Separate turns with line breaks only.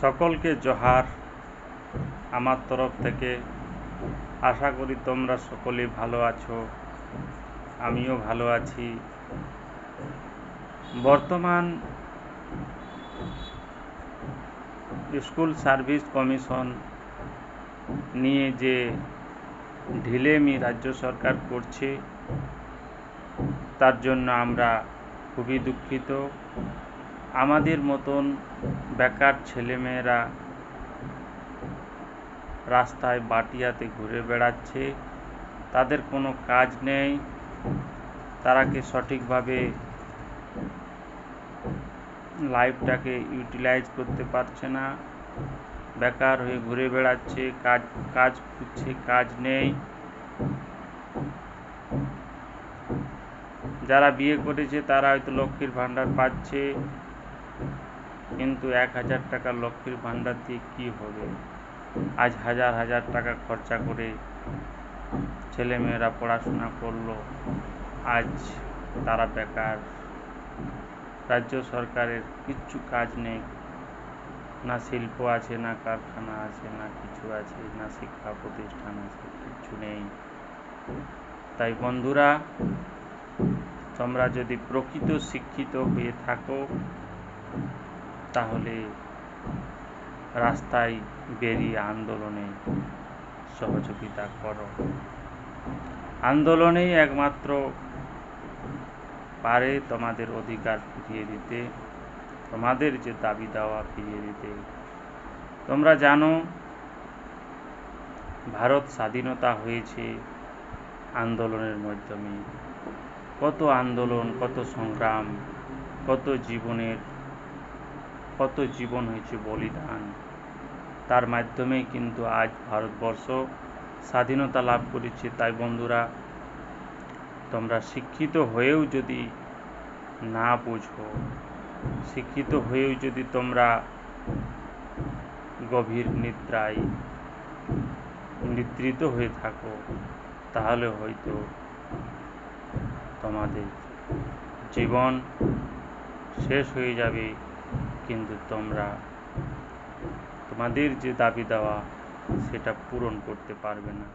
সকলকে জোহার। আমার তরফ থেকে আশা করি তোমরা সকলে ভালো আছো, আমিও ভালো আছি। বর্তমান স্কুল সার্ভিস কমিশন নিয়ে যে ঢিলেমি রাজ্য সরকার করছে, তার জন্য আমরা খুবই দুঃখিত। আমাদের মতন বেকার ছেলেমেয়েরা রাস্তায় বাটিয়াতে ঘুরে বেড়াচ্ছে, তাদের কোনো কাজ নেই, তারা কি সঠিকভাবে লাইফটাকে ইউটিলাইজ করতে পারছে না? বেকার হয়ে ঘুরে বেড়াচ্ছে, কাজ কাজ খুঁজছে, কাজ নেই। যারা বিয়ে করেছে, তারা হয়তো লক্ষ্মীর ভাণ্ডার পাচ্ছে। কিন্তু এক হাজার টাকা লক্ষ্মীর ভাণ্ডার দিয়ে কি হবে? আজ হাজার হাজার টাকা খরচা করে ছেলেমেয়েরা পড়াশোনা করল, আজ তারা বেকার। রাজ্য সরকারের কিচ্ছু কাজ নেই। না শিল্প আছে, না কারখানা আছে, না কিছু আছে, না শিক্ষা প্রতিষ্ঠান আছে, কিচ্ছু নেই। তাই বন্ধুরা, তোমরা যদি প্রকৃত শিক্ষিত হয়ে থাকো তাহলে রাস্তায় বেরিয়ে আন্দোলনে সহযোগিতা করো। আন্দোলনেই একমাত্র পারে তোমাদের অধিকার ফিরিয়ে দিতে, তোমাদের যে দাবি দাওয়া ফিরিয়ে দিতে। তোমরা জানো, ভারত স্বাধীনতা হয়েছে আন্দোলনের মাধ্যমে। কত আন্দোলন, কত সংগ্রাম, কত জীবনের কত জীবন হয়েছে বলিদান। তার মাধ্যমে কিন্তু আজ ভারতবর্ষ স্বাধীনতা লাভ করেছে। তাই বন্ধুরা, তোমরা শিক্ষিত হয়েও যদি না বুঝো, শিক্ষিত হয়েও যদি তোমরা গভীর নিদ্রায় নিদ্রিত হয়ে থাকো, তাহলে হয়তো তোমাদের জীবন শেষ হয়ে যাবে। কিন্তু তোমরা তোমাদের যে দাবি দেওয়া সেটা পূরণ করতে পারবে না।